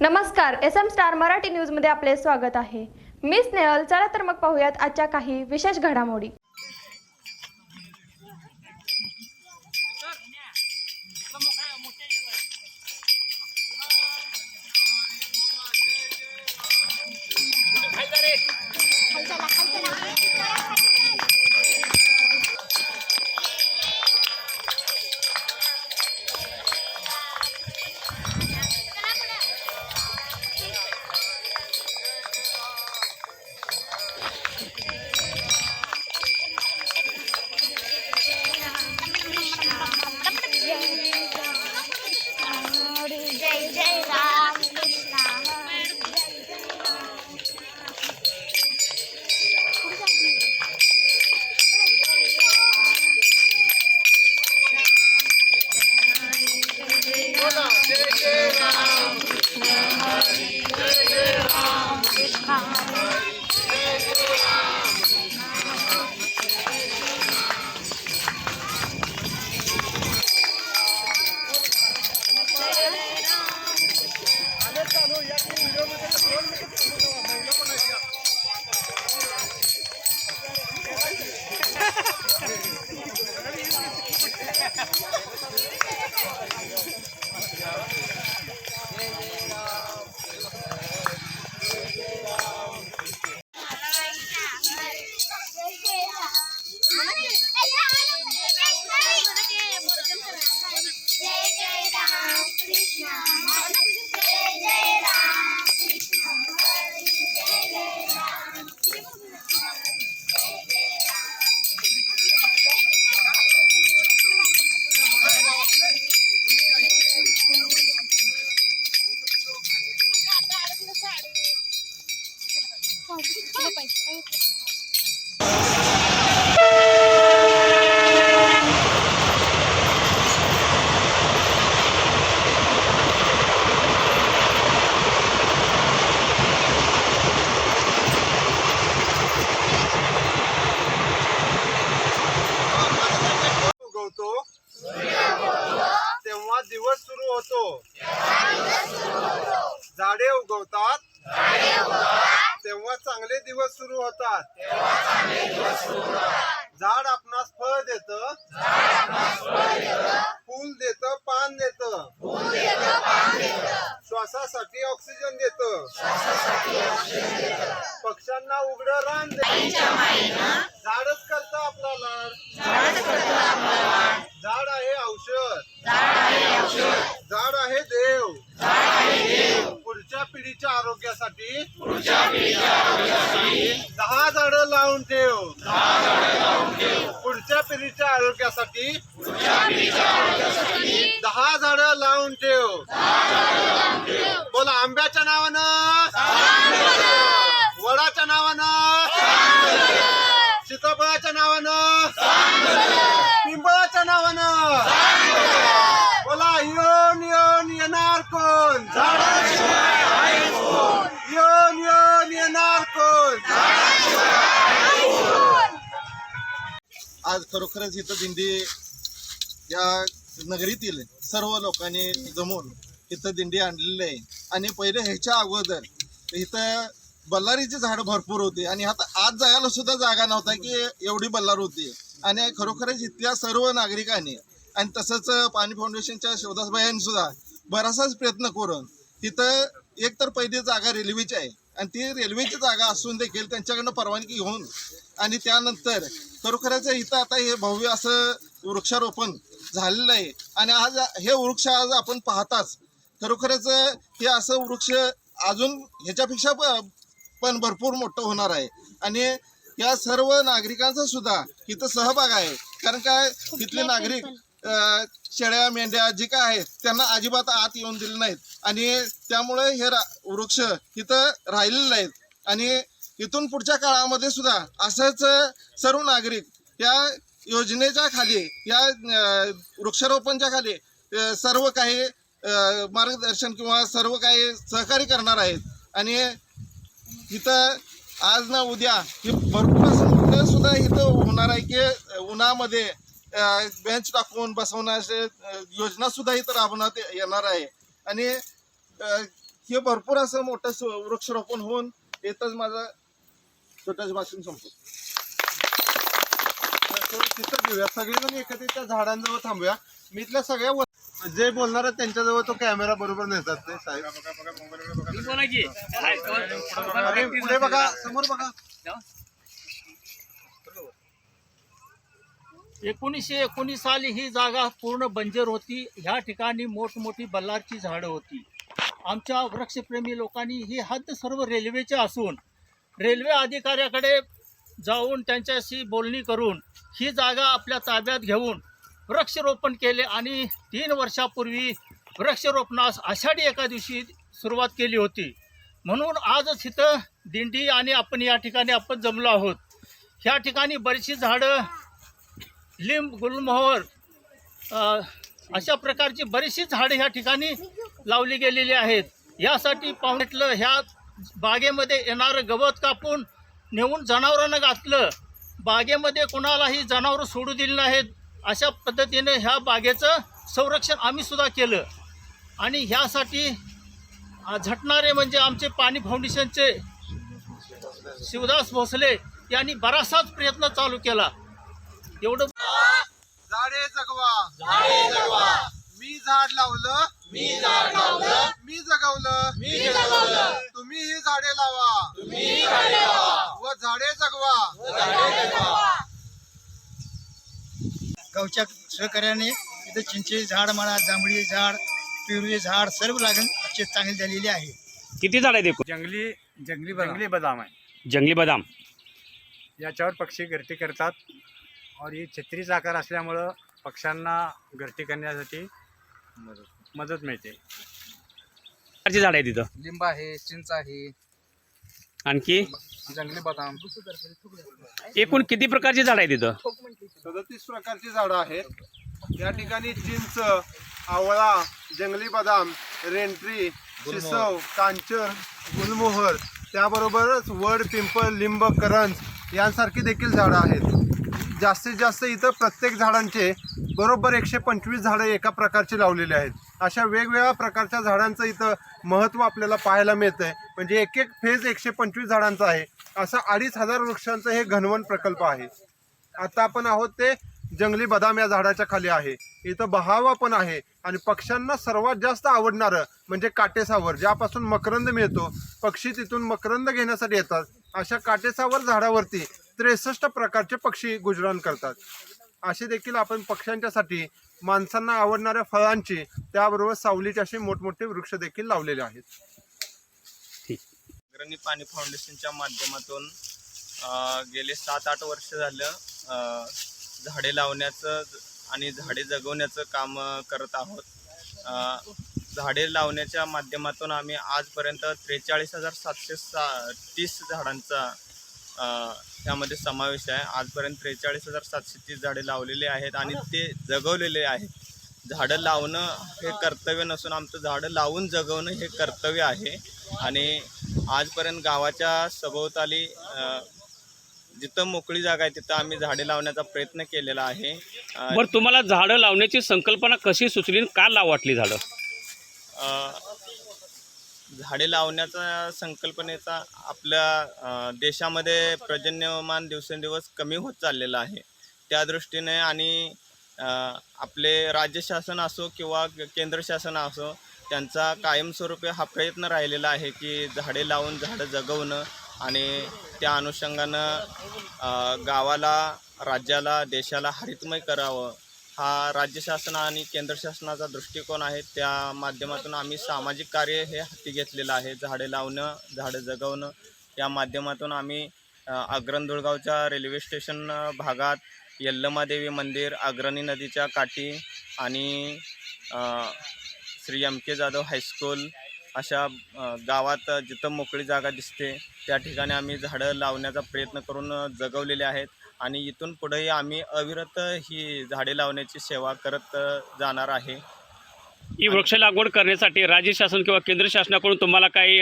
नमस्कार S M star Marathi न्यूजमध्ये आपले स्वागत आहे. मी स्नेहल चला तर मग पाहूयात आजच्या काही विशेष घडामोडी. आपला लाड झाड आहे औषध झाड आहे देव पुढच्या पिढीच्या आरोग्यासाठी दहा झाड लावून ठेव पुढच्या पिढीच्या आरोग्यासाठी दहा झाड लावून ठेव बोला आंब्याच्या नावानं वडाच्या नावानं सीताफळाच्या नावानं पिंपळाच्या नावानं बोला येऊन येऊन येणार कोण येऊन येऊन येणार कोण आज खरोखरच इथं दिंडी या नगरीतील सर्व लोकांनी जमून इथं दिंडी आणलेली आहे. आणि पहिले ह्याच्या अगोदर इथं बल्लारीची झाडं भरपूर होती. आणि आता आज जायला सुद्धा जागा नव्हता की एवढी बल्लार होती. आणि खरोखरच इथल्या सर्व नागरिकांनी आणि तसंच पाणी फाउंडेशनच्या शिवदासबाईंनी सुद्धा बराचसाच प्रयत्न करून तिथं एक तर पहिली जागा रेल्वेची आहे. आणि ती रेल्वेची जागा असून देखील त्यांच्याकडनं परवानगी घेऊन आणि त्यानंतर खरोखरच इथं आता हे भव्य असं वृक्षारोपण झालेलं आहे. आणि आज हे वृक्ष आज आपण पाहताच खरोखरच हे असं वृक्ष अजून ह्याच्यापेक्षा पण भरपूर मोठं होणार आहे. आणि या सर्व नागरिकांचा सुद्धा इथं सहभाग आहे. कारण काय तिथले नागरिक शेळ्या मेंढ्या जे काय आहेत त्यांना अजिबात आत येऊन दिले नाहीत. आणि त्यामुळे हे रा- वृक्ष इथं राहिलेले नाहीत. आणि इथून पुढच्या काळामध्ये सुद्धा असंच सर्व नागरिक या योजनेच्या खाली या वृक्षारोपणच्या खाली सर्व काही मार्गदर्शन किंवा सर्व काही सहकार्य करणार आहेत. आणि इथं आज ना उद्या हे भरपूर असं सुद्धा इथं होणार आहे की उन्हामध्ये बेंच टाकून बसवण्याचे योजना सुद्धा इथं राबवण्यात येणार आहे. आणि हे भरपूर असं मोठं वृक्षारोपण होऊन येतच माझं छोट्याच भाषण संपतो तर तिथं घेऊया. सगळेजण त्या झाडांजवळ थांबूया. मी इथल्या सगळ्या व- जे बोलणार आहेत त्यांच्याजवळ तो कॅमेरा बरोबर नेतात ते साहेब. पुढे बघा. समोर बघा. एकोणीसशे एकोणीस साली ही जागा पूर्ण बंजर होती. ह्या ठिकाणी मोठमोठी बल्लारची झाडं होती. आमच्या वृक्षप्रेमी लोकांनी ही हद्द सर्व रेल्वेचे असून रेल्वे अधिकाऱ्याकडे जाऊन त्यांच्याशी बोलणी करून ही जागा आपल्या ताब्यात घेऊन वृक्षरोपण केले आणि तीन वर्षापूर्वी वृक्षरोपणास आषाढी एका दिवशी सुरुवात केली होती. म्हणून आजच इथं दिंडी आणि आपण या ठिकाणी आपण जमलो आहोत. ह्या ठिकाणी बरीचशी झाडं लिंब गुलमोहर अशा प्रकारची बरीचशी झाडे ह्या ठिकाणी लावली गेलेली आहेत. यासाठी पाहुण्यातलं ह्या बागेमध्ये येणारं गवत कापून नेऊन जनावरांना घातलं. बागेमध्ये कोणालाही जनावरं सोडू दिली नाहीत. अशा पद्धतीने ह्या बागेचं संरक्षण आम्हीसुद्धा केलं. आणि ह्यासाठी झटणारे म्हणजे आमचे पाणी फाउंडेशनचे शिवदास भोसले यांनी बराचसाच प्रयत्न चालू केला. एवढं झाडे जगवा. झाडे जगवा. मी झाड लावलं. मी झाड लावलं. मी जगवलं. मी जगवलं. तुम्ही ही झाडे लावा. तुम्ही झाडे लावा. व झाडे जगवा. गावच्या सहकार्याने इथं चिंचेचे झाड म्हणा जांभळी झाड पेरूचे झाड सर्व लागण असे चांगले झालेले आहे. किती झाड आहेत एकूण? जंगली जंगली जंगली बदाम. आहे. जंगली बदाम. याच्यावर पक्षी गर्टी करतात. और ही छत्रीचा आकार असल्यामुळं पक्ष्यांना गर्टी करण्यासाठी मदत मिळते. प्रकारची झाड आहे तिथं. लिंब आहे चिंच आहे. आणखी? जंगली बदाम. एकूण किती प्रकारची झाड आहे तिथं? सदतीस प्रकारची झाडं आहेत. या ठिकाणी चिंच आवळा जंगली बदाम रेंट्री शिसव कांचन गुलमोहर त्याबरोबरच वड पिंपळ लिंब करंज यांसारखी देखील झाडं आहेत. जास्तीत जास्त इथं प्रत्येक झाडांचे बरोबर एकशे पंचवीस झाडं एका प्रकारची लावलेली आहेत. अशा वेगवेगळ्या प्रकारच्या झाडांचं इथं महत्त्व आपल्याला पाहायला मिळतं आहे म्हणजे एक एक फेज एकशे पंचवीस झाडांचा आहे. असं अडीच हजार वृक्षांचं हे घनवन प्रकल्प आहे. आता आपण आहोत ते जंगली बदाम या झाडाच्या खाली आहे. इथं बहावा पण आहे. आणि पक्ष्यांना सर्वात जास्त आवडणारं म्हणजे काटेसावर ज्यापासून मकरंद मिळतो. पक्षी तिथून मकरंद घेण्यासाठी येतात. अशा काटेसावर झाडावरती त्रेसष्ट प्रकारचे पक्षी गुजराण करतात. असे देखील आपण पक्ष्यांच्यासाठी माणसांना आवडणाऱ्या फळांची त्याबरोबर सावलीचे असे मोठमोठे वृक्ष देखील लावलेले आहेत. अग्रणी पाणी फाउंडेशनच्या माध्यमातून गेले सात आठ वर्ष झालं झाडे लावण्याचं आणि झाडे जगवण्याचं काम करत आहोत. झाडे लावण्याच्या माध्यमातून आम्ही आजपर्यंत त्रेचाळीस हजार सातशे सा तीस झाडांचा त्यामध्ये समावेश आहे. आजपर्यंत त्रेचाळीस हजार सातशे तीस झाडे लावलेले आहेत आणि ते जगवलेले आहेत. झाडं लावणं हे कर्तव्य नसून आमचं झाडं लावून जगवणं हे कर्तव्य आहे. आणि आजपर्यंत गावाच्या सभोवताली जिथं मोकळी जागा आहे तिथं आम्ही झाडे लावण्याचा प्रयत्न केलेला आहे. बरं तुम्हाला झाडं लावण्याची संकल्पना कशी सुचली आणि का लाव वाटली झाडं झाडे लावण्याचा संकल्पनेचा आपल्या देशामध्ये पर्जन्यमान दिवसेंदिवस कमी होत चाललेलं आहे. त्या दृष्टीने आणि आपले राज्य शासन असो किंवा केंद्र शासन असो त्यांचा कायमस्वरूपी हा प्रयत्न राहिलेला आहे की झाडे लावून झाडं जगवणं आणि त्या अनुषंगानं गावाला राज्याला देशाला हरितमय करावं. हा राज्य शासन आणि केंद्र शासनाचा दृष्टिकोन आहे. त्या माध्यमातून आम्ही सामाजिक कार्य हे हाती घेतलेलं आहे. झाडे लावणं झाडं जगवणं या माध्यमातून आम्ही अ, रेल्वे स्टेशन भागात यल्लमादेवी मंदिर अग्रणी नदीच्या काठी आणि Shri M K Jadhav high school अशा गावात जिथं मोकळी जागा दिसते त्या ठिकाणी आम्ही झाडं लावण्याचा प्रयत्न करून जगवलेले आहेत. आणि इथून पुढेही आम्ही अविरत ही झाडे लावण्याची सेवा करत जाणार आहे. ही वृक्ष लागवड करण्यासाठी राज्य शासन किंवा केंद्र शासनाकडून तुम्हाला काही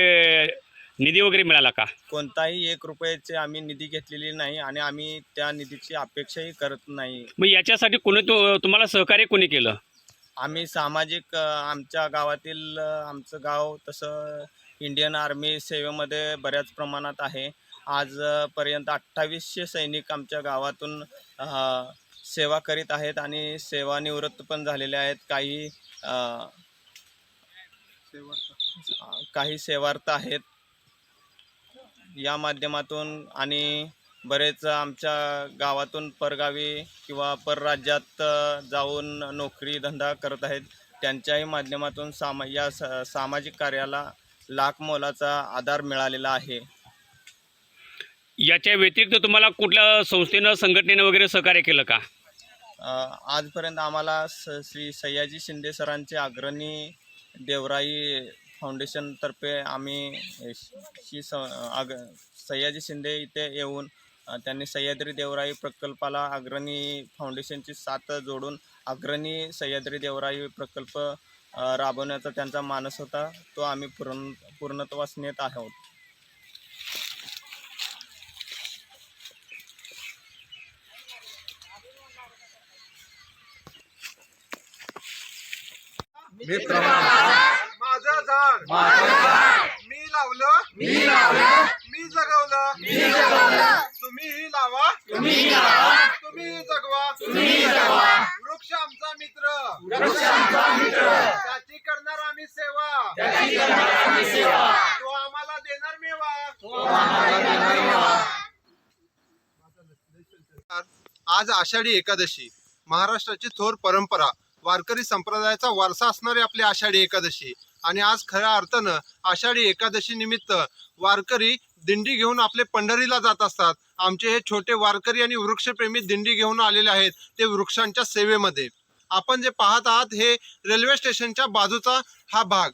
निधी वगैरे मिळाला का? कोणताही एक रुपयाचे आम्ही निधी घेतलेली नाही आणि आम्ही त्या निधीची अपेक्षाही करत नाही. मग याच्यासाठी कोणी तु तुम्हाला सहकार्य कोणी केलं? आम्ही सामाजिक अ, आमच्या गावातील अ, आमचं गाव तसं इंडियन आर्मी सेवेमध्ये बऱ्याच प्रमाणात आहे. आजपर्यंत अठ्ठावीसशे सैनिक आमच्या गावातून सेवा करीत आहेत आणि सेवानिवृत्त पण झालेले आहेत. काही काही सेवार्थ आहेत. या माध्यमातून आणि बरेच आमच्या गावातून परगावी किंवा परराज्यात जाऊन नोकरी धंदा करत आहेत. त्यांच्याही माध्यमातून सामा या स सामाजिक कार्याला लाख मोलाचा आधार मिळालेला आहे. याच्या व्यतिरिक्त तुम्हाला कुठल्या संस्थेनं संघटनेनं वगैरे सहकार्य केलं का? आजपर्यंत आम्हाला स श्री सयाजी शिंदे सरांचे अग्रणी देवराई फाउंडेशनतर्फे आम्ही श- श्री स अग सयाजी शिंदे इथे येऊन त्यांनी सह्याद्री देवराई प्रकल्पाला अग्रणी फाउंडेशनची साथ जोडून अग्रणी सह्याद्री देवराई प्रकल्प राबवण्याचा त्यांचा मानस होता तो आम्ही पूर्ण पूर्णत्वास नेत आहोत. माझं झाड. मी लावलं. मी लावलं. मी जगवलं. मी जगवलं. तुम्हीही लावा. तुम्ही लावा. तुम्ही जगवा. तुम्ही जगवा. वृक्ष आमचा मित्र. वृक्ष आमचा मित्र. त्याची करणार आम्ही सेवा. त्याची करणार आम्ही सेवा. तो आम्हाला देणार मेवा. तो आम्हाला देणार मेवा. आज आषाढी एकादशी महाराष्ट्राची थोर परंपरा. वारकरी संप्रदायाचा वारसा असणारी आपली आषाढी एकादशी. आणि आज खऱ्या अर्थानं आषाढी एकादशी निमित्त वारकरी दिंडी घेऊन आपले पंढरीला जात असतात. आमचे हे छोटे वारकरी आणि वृक्षप्रेमी दिंडी घेऊन आलेले आहेत ते वृक्षांच्या सेवेमध्ये. आपण जे पाहत आहात हे रेल्वे स्टेशनच्या बाजूचा हा भाग.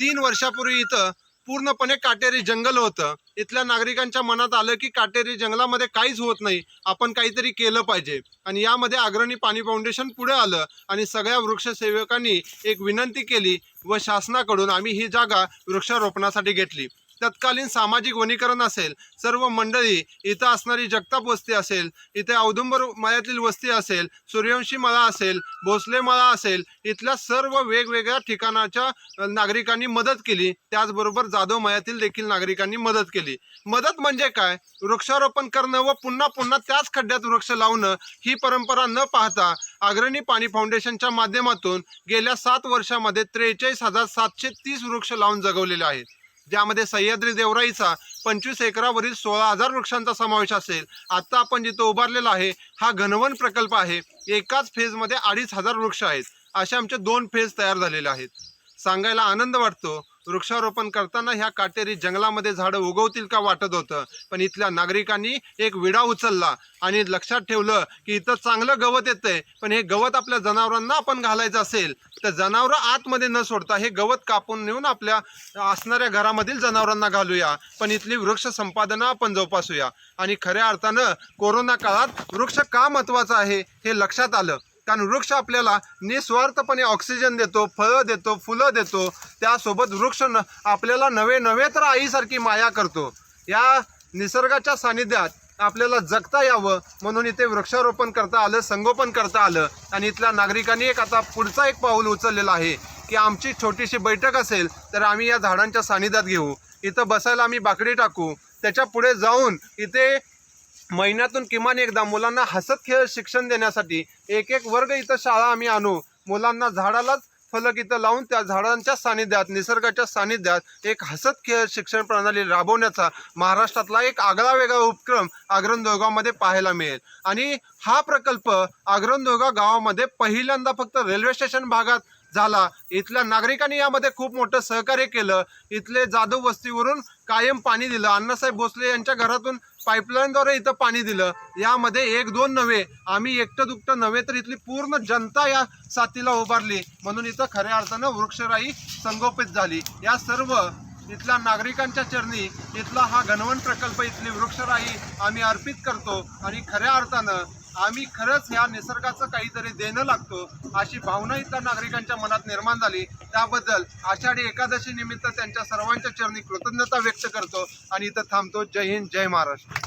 तीन वर्षापूर्वी इथं पूर्णपणे काटेरी जंगल होतं. इथल्या नागरिकांच्या मनात आलं की काटेरी जंगलामध्ये काहीच होत नाही. आपण काहीतरी केलं पाहिजे. आणि यामध्ये अग्रणी पाणी फाउंडेशन पुढे आलं आणि सगळ्या वृक्षसेवकांनी एक विनंती केली व शासनाकडून आम्ही ही जागा वृक्षारोपणासाठी घेतली. तत्कालीन सामाजिक वनीकरण असेल सर्व मंडळी इथं असणारी जगताप वस्ती असेल इथे औदुंबर मळ्यातील वस्ती असेल सूर्यवंशी मळा असेल भोसले मळा असेल इथल्या सर्व वेगवेगळ्या ठिकाणाच्या नागरिकांनी मदत केली. त्याचबरोबर जाधव मळ्यातील देखील नागरिकांनी मदत केली. मदत म्हणजे काय? वृक्षारोपण करणं व पुन्हा पुन्हा त्याच खड्ड्यात वृक्ष लावणं ही परंपरा न पाहता अग्रणी पाणी फाउंडेशनच्या माध्यमातून गेल्या सात वर्षामध्ये त्रेचाळीस हजार सातशे तीस वृक्ष लावून जगवलेले आहेत. ज्यामध्ये सह्याद्री देवराईचा पंचवीस एकरावरील सोळा हजार वृक्षांचा समावेश असेल. आत्ता आपण जिथं उभारलेला आहे हा घनवन प्रकल्प आहे. एकाच फेजमध्ये अडीच हजार वृक्ष आहेत. असे आमचे दोन फेज तयार झालेले आहेत. सांगायला आनंद वाटतो. वृक्षारोपण करताना ह्या काटेरी जंगलामध्ये झाडं उगवतील का वाटत होतं? पण इथल्या नागरिकांनी एक विडा उचलला आणि लक्षात ठेवलं की इथं चांगलं गवत येतंय. पण हे गवत आपल्या जनावरांना आपण घालायचं असेल तर जनावरं आतमध्ये न सोडता हे गवत कापून नेऊन आपल्या असणाऱ्या घरामधील जनावरांना घालूया. पण इथली वृक्ष संपादनं आपण जोपासूया. आणि खऱ्या अर्थानं कोरोना काळात वृक्ष का महत्वाचं आहे हे लक्षात आलं. कारण वृक्ष आपल्याला निस्वार्थपणे ऑक्सिजन देतो फळं देतो फुलं देतो. त्यासोबत वृक्ष न आपल्याला नवे नवे तर आईसारखी माया करतो. या निसर्गाच्या सानिध्यात आपल्याला जगता यावं म्हणून इथे वृक्षारोपण करता आलं संगोपन करता आलं. आणि इथल्या नागरिकांनी एक आता पुढचा एक पाऊल उचललेला आहे की आमची छोटीशी बैठक असेल तर आम्ही या झाडांच्या सानिध्यात घेऊ. इथं बसायला आम्ही बाकडी टाकू. त्याच्या पुढे जाऊन इथे महिन्यातून किमान एकदा मुलांना हसत खेळ शिक्षण देण्यासाठी एक एक वर्ग इथं शाळा आम्ही आणू. मुलांना झाडालाच फलक इथं लावून त्या झाडांच्या सानिध्यात निसर्गाच्या सानिध्यात एक हसत खेळ शिक्षण प्रणाली राबवण्याचा महाराष्ट्रातला एक आगळा वेगळा उपक्रम आग्रंदोगामध्ये पाहायला मिळेल. आणि हा प्रकल्प आग्रंदोगा गावामध्ये पहिल्यांदा फक्त रेल्वे स्टेशन भागात झाला. इथल्या नागरिकांनी यामध्ये खूप मोठं सहकार्य केलं. इथले जाधव वस्तीवरून कायम पाणी दिलं. अण्णासाहेब भोसले यांच्या घरातून पाईपलाईनद्वारे इथं पाणी दिलं. यामध्ये एक दोन नव्हे आम्ही एकटं दुकटं नव्हे तर इथली पूर्ण जनता या साथीला उभारली. म्हणून इथं खऱ्या अर्थानं वृक्षराई संगोपित झाली. या सर्व इथल्या नागरिकांच्या चरणी इथला हा घनवन प्रकल्प इथली वृक्षराई आम्ही अर्पित करतो. आणि खऱ्या अर्थानं आम्ही खरंच ह्या निसर्गाचं काहीतरी देणं लागतो अशी भावना इथल्या नागरिकांच्या मनात निर्माण झाली. त्याबद्दल आषाढी एकादशी निमित्त त्यांच्या सर्वांच्या चरणी कृतज्ञता व्यक्त करतो आणि इथं थांबतो. जय हिंद जय महाराष्ट्र.